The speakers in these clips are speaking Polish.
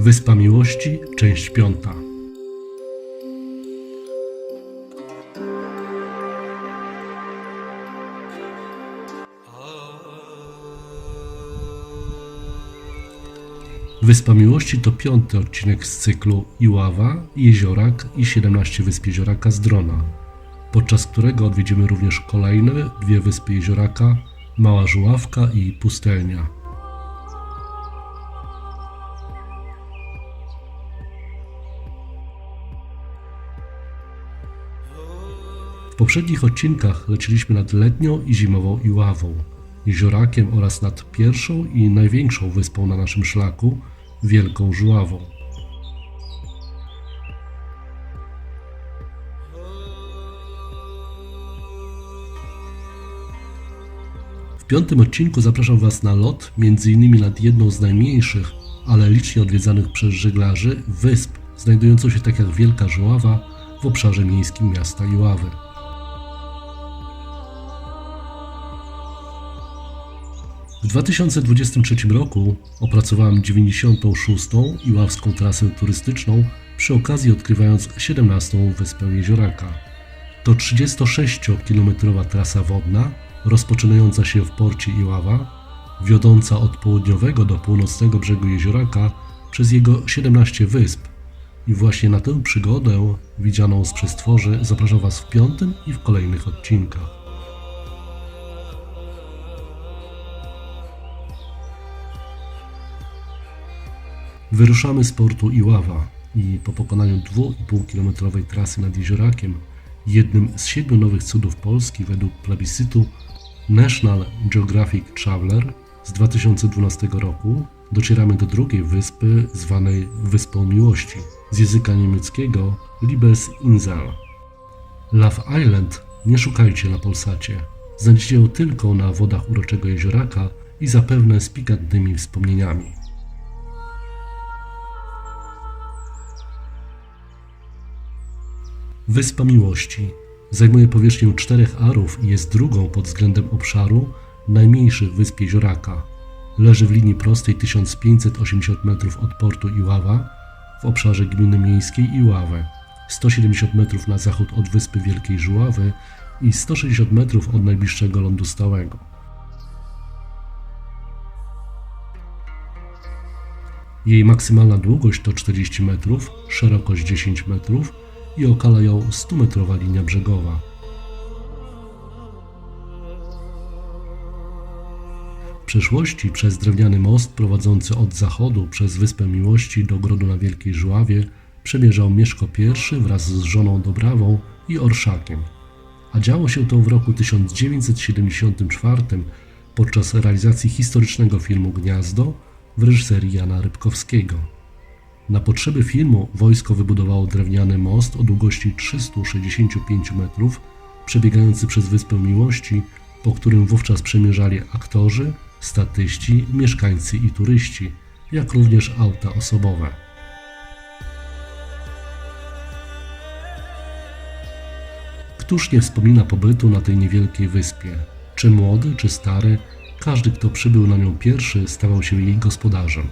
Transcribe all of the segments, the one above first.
Wyspa Miłości, część piąta. Wyspa Miłości to piąty odcinek z cyklu Iława, Jeziorak i 17 wysp Jezioraka z drona, podczas którego odwiedzimy również kolejne dwie wyspy Jezioraka, Mała Żuławka i Pustelnia. Poprzednich odcinkach leciliśmy nad letnią i zimową Iławą, jeziorakiem oraz nad pierwszą i największą wyspą na naszym szlaku, Wielką Żuławą. W piątym odcinku zapraszam Was na lot, m.in. nad jedną z najmniejszych, ale licznie odwiedzanych przez żeglarzy wysp, znajdującą się tak jak Wielka Żuława w obszarze miejskim miasta Iławy. 2023 roku opracowałem 96. Iławską trasę turystyczną, przy okazji odkrywając 17. wyspę Jezioraka. To 36-kilometrowa trasa wodna, rozpoczynająca się w porcie Iława, wiodąca od południowego do północnego brzegu Jezioraka przez jego 17 wysp. I właśnie na tę przygodę, widzianą z przestworzy, zapraszam Was w piątym i w kolejnych odcinkach. Wyruszamy z portu Iława i po pokonaniu 2,5-kilometrowej trasy nad Jeziorakiem, jednym z siedmiu nowych cudów Polski według plebiscytu National Geographic Traveler z 2012 roku, docieramy do drugiej wyspy zwanej Wyspą Miłości, z języka niemieckiego Liebesinsel. Love Island nie szukajcie na Polsacie. Znajdziecie ją tylko na wodach uroczego jezioraka i zapewne z pikantnymi wspomnieniami. Wyspa Miłości zajmuje powierzchnię czterech arów i jest drugą pod względem obszaru najmniejszych wysp Jezioraka. Leży w linii prostej 1580 metrów od portu Iława w obszarze gminy miejskiej Iławę, 170 metrów na zachód od wyspy Wielkiej Żuławy i 160 metrów od najbliższego lądu stałego. Jej maksymalna długość to 40 metrów, szerokość 10 metrów i okala ją 100-metrowa linia brzegowa. W przeszłości przez drewniany most prowadzący od zachodu przez Wyspę Miłości do Grodu na Wielkiej Żuławie przemierzał Mieszko I wraz z żoną Dobrawą i orszakiem. A działo się to w roku 1974 podczas realizacji historycznego filmu Gniazdo w reżyserii Jana Rybkowskiego. Na potrzeby filmu wojsko wybudowało drewniany most o długości 365 metrów, przebiegający przez Wyspę Miłości, po którym wówczas przemierzali aktorzy, statyści, mieszkańcy i turyści, jak również auta osobowe. Któż nie wspomina pobytu na tej niewielkiej wyspie? Czy młody, czy stary, każdy, kto przybył na nią pierwszy, stawał się jej gospodarzem.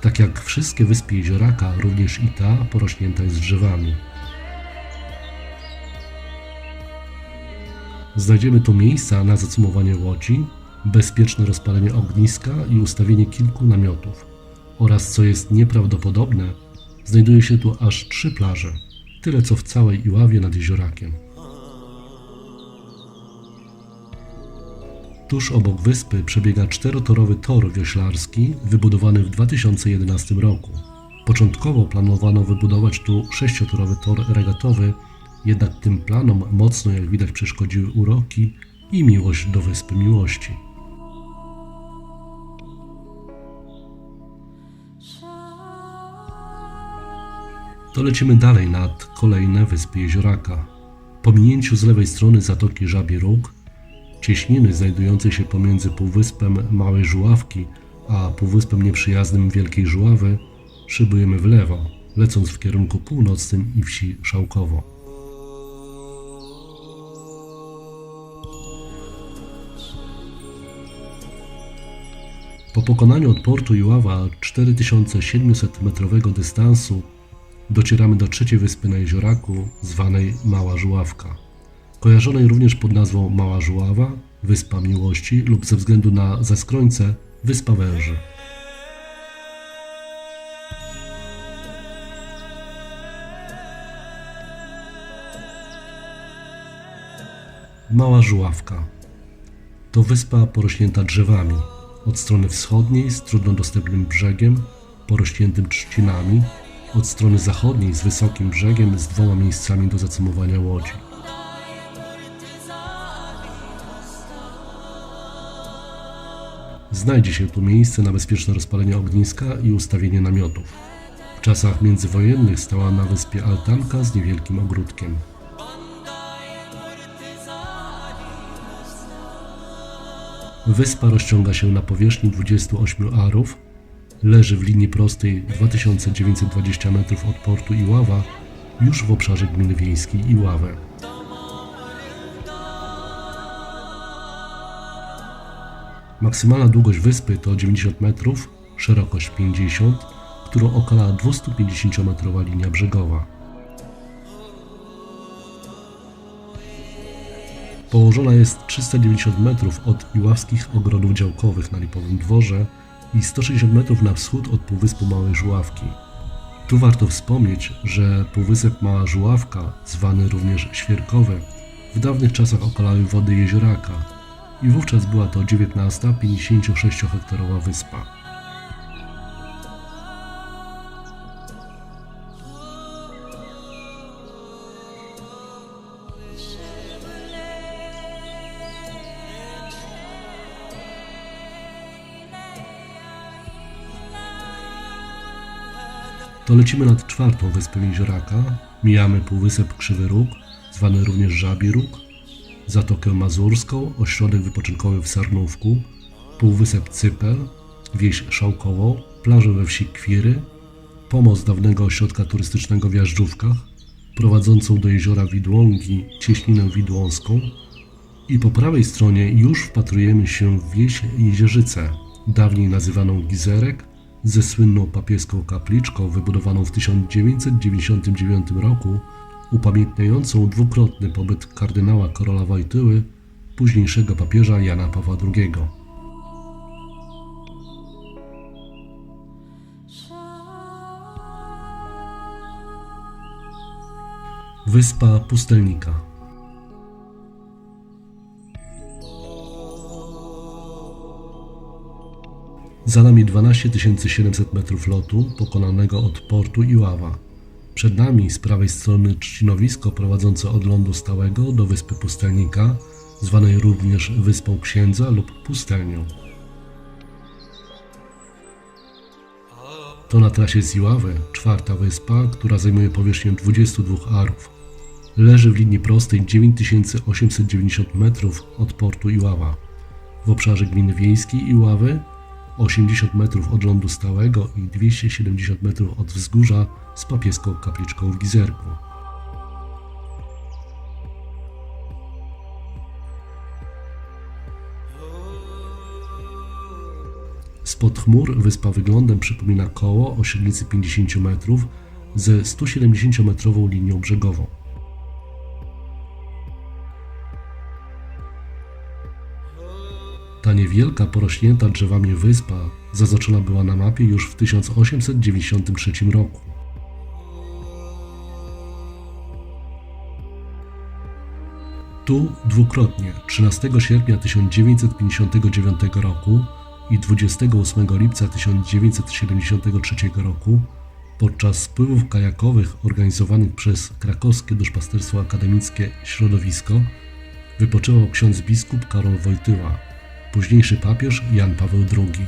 Tak jak wszystkie wyspy jezioraka, również i ta porośnięta jest drzewami. Znajdziemy tu miejsca na zacumowanie łodzi, bezpieczne rozpalenie ogniska i ustawienie kilku namiotów. Oraz, co jest nieprawdopodobne, znajduje się tu aż trzy plaże, tyle co w całej Iławie nad jeziorakiem. Tuż obok wyspy przebiega czterotorowy tor wioślarski wybudowany w 2011 roku. Początkowo planowano wybudować tu sześciotorowy tor regatowy, jednak tym planom mocno jak widać przeszkodziły uroki i miłość do Wyspy Miłości. To lecimy dalej nad kolejne wyspy jezioraka. Po minięciu z lewej strony zatoki Żabi Róg Cieśniny znajdującej się pomiędzy półwyspem Małej Żuławki a półwyspem nieprzyjaznym Wielkiej Żuławy szybujemy w lewo, lecąc w kierunku północnym i wsi Szałkowo. Po pokonaniu od portu Iława 4700-metrowego dystansu docieramy do trzeciej wyspy na jezioraku, zwanej Mała Żuławka. Kojarzonej również pod nazwą Mała Żuława, Wyspa Miłości lub ze względu na zaskrońce Wyspa Węży. Mała Żuławka to wyspa porośnięta drzewami. Od strony wschodniej z trudno dostępnym brzegiem, porośniętym trzcinami, od strony zachodniej z wysokim brzegiem z dwoma miejscami do zacumowania łodzi. Znajdzie się tu miejsce na bezpieczne rozpalenie ogniska i ustawienie namiotów. W czasach międzywojennych stała na wyspie altanka z niewielkim ogródkiem. Wyspa rozciąga się na powierzchni 28 arów, leży w linii prostej 2920 metrów od portu Iława, już w obszarze gminy wiejskiej Iławę. Maksymalna długość wyspy to 90 metrów, szerokość 50, którą okala 250-metrowa linia brzegowa. Położona jest 390 metrów od iławskich ogrodów działkowych na Lipowym Dworze i 160 metrów na wschód od Półwyspu Małej Żuławki. Tu warto wspomnieć, że Półwysep Mała Żuławka, zwany również Świerkowy, w dawnych czasach okalały wody jezioraka i wówczas była to 19 56-hektarowa wyspa. To lecimy nad czwartą wyspę Jezioraka, mijamy Półwysep Krzywy Róg, zwany również Żabi Róg, Zatokę Mazurską, ośrodek wypoczynkowy w Sarnówku, Półwysep Cypel, wieś Szałkową, plażę we wsi Kwiry, pomost dawnego ośrodka turystycznego w Jażdżówkach, prowadzącą do jeziora Widłągi cieśninę widłąską i po prawej stronie już wpatrujemy się w wieś Jezierzyce, dawniej nazywaną Gizerek, ze słynną papieską kapliczką wybudowaną w 1999 roku, upamiętniającą dwukrotny pobyt kardynała Karola Wojtyły, późniejszego papieża Jana Pawła II. Wyspa Pustelnika Za nami 12 700 metrów lotu pokonanego od portu Iława. Przed nami z prawej strony trzcinowisko prowadzące od lądu stałego do wyspy Pustelnika, zwanej również Wyspą Księdza lub Pustelnią. To na trasie z Iławy czwarta wyspa, która zajmuje powierzchnię 22 arów. Leży w linii prostej 9890 metrów od portu Iława. W obszarze gminy wiejskiej Iławy 80 metrów od lądu stałego i 270 metrów od wzgórza z papieską kapliczką w Gizerku. Spod chmur wyspa wyglądem przypomina koło o średnicy 50 metrów ze 170-metrową linią brzegową. Niewielka, porośnięta drzewami wyspa zaznaczona była na mapie już w 1893 roku. Tu dwukrotnie 13 sierpnia 1959 roku i 28 lipca 1973 roku podczas spływów kajakowych organizowanych przez krakowskie duszpasterstwo akademickie Środowisko wypoczywał ksiądz biskup Karol Wojtyła, późniejszy papież Jan Paweł II.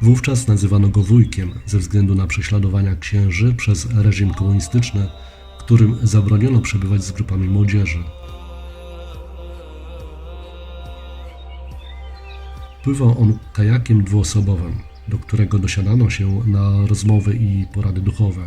Wówczas nazywano go wujkiem ze względu na prześladowania księży przez reżim komunistyczny, którym zabroniono przebywać z grupami młodzieży. Pływał on kajakiem dwuosobowym, do którego dosiadano się na rozmowy i porady duchowe.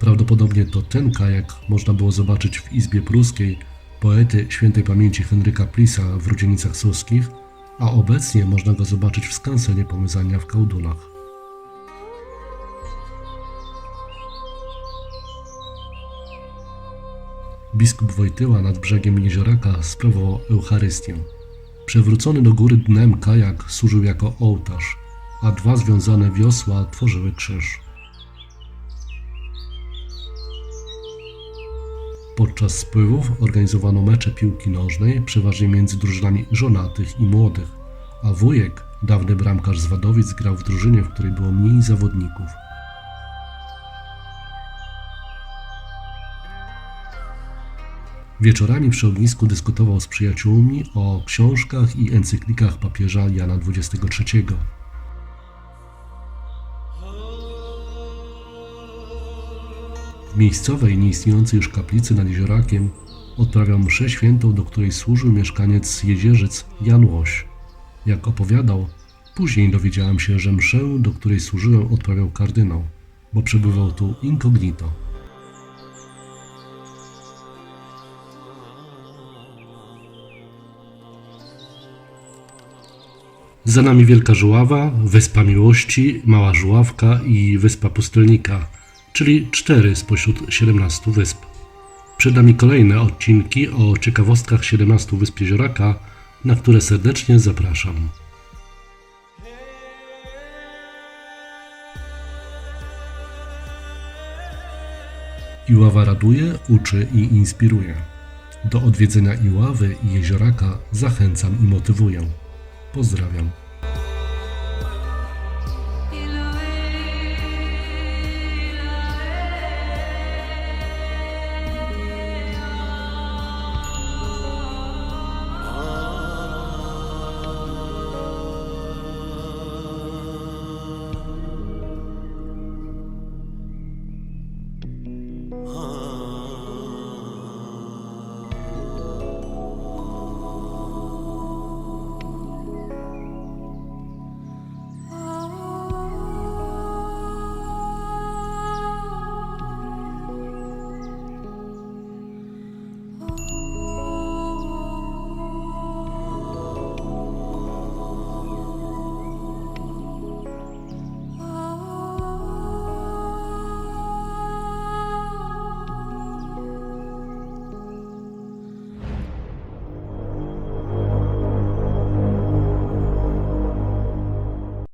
Prawdopodobnie to ten kajak można było zobaczyć w Izbie Pruskiej poety świętej pamięci Henryka Plisa w Rudzienicach Suskich, a obecnie można go zobaczyć w skansenie Pomyzania w Kałdunach. Biskup Wojtyła nad brzegiem jezioraka sprawował Eucharystię. Przewrócony do góry dnem kajak służył jako ołtarz, a dwa związane wiosła tworzyły krzyż. Podczas spływów organizowano mecze piłki nożnej, przeważnie między drużynami żonatych i młodych, a wujek, dawny bramkarz z Wadowic, grał w drużynie, w której było mniej zawodników. Wieczorami przy ognisku dyskutował z przyjaciółmi o książkach i encyklikach papieża Jana XXIII. W miejscowej, nieistniejącej już kaplicy nad jeziorakiem odprawiał mszę świętą, do której służył mieszkaniec Jezierzyc Jan Łoś. Jak opowiadał, później dowiedziałem się, że mszę, do której służyłem, odprawiał kardynał, bo przebywał tu incognito. Za nami Wielka Żuława, Wyspa Miłości, Mała Żuławka i Wyspa Pustelnika, czyli cztery spośród 17 wysp. Przed nami kolejne odcinki o ciekawostkach 17 wysp Jezioraka, na które serdecznie zapraszam. Iława raduje, uczy i inspiruje. Do odwiedzenia Iławy i Jezioraka zachęcam i motywuję. Pozdrawiam.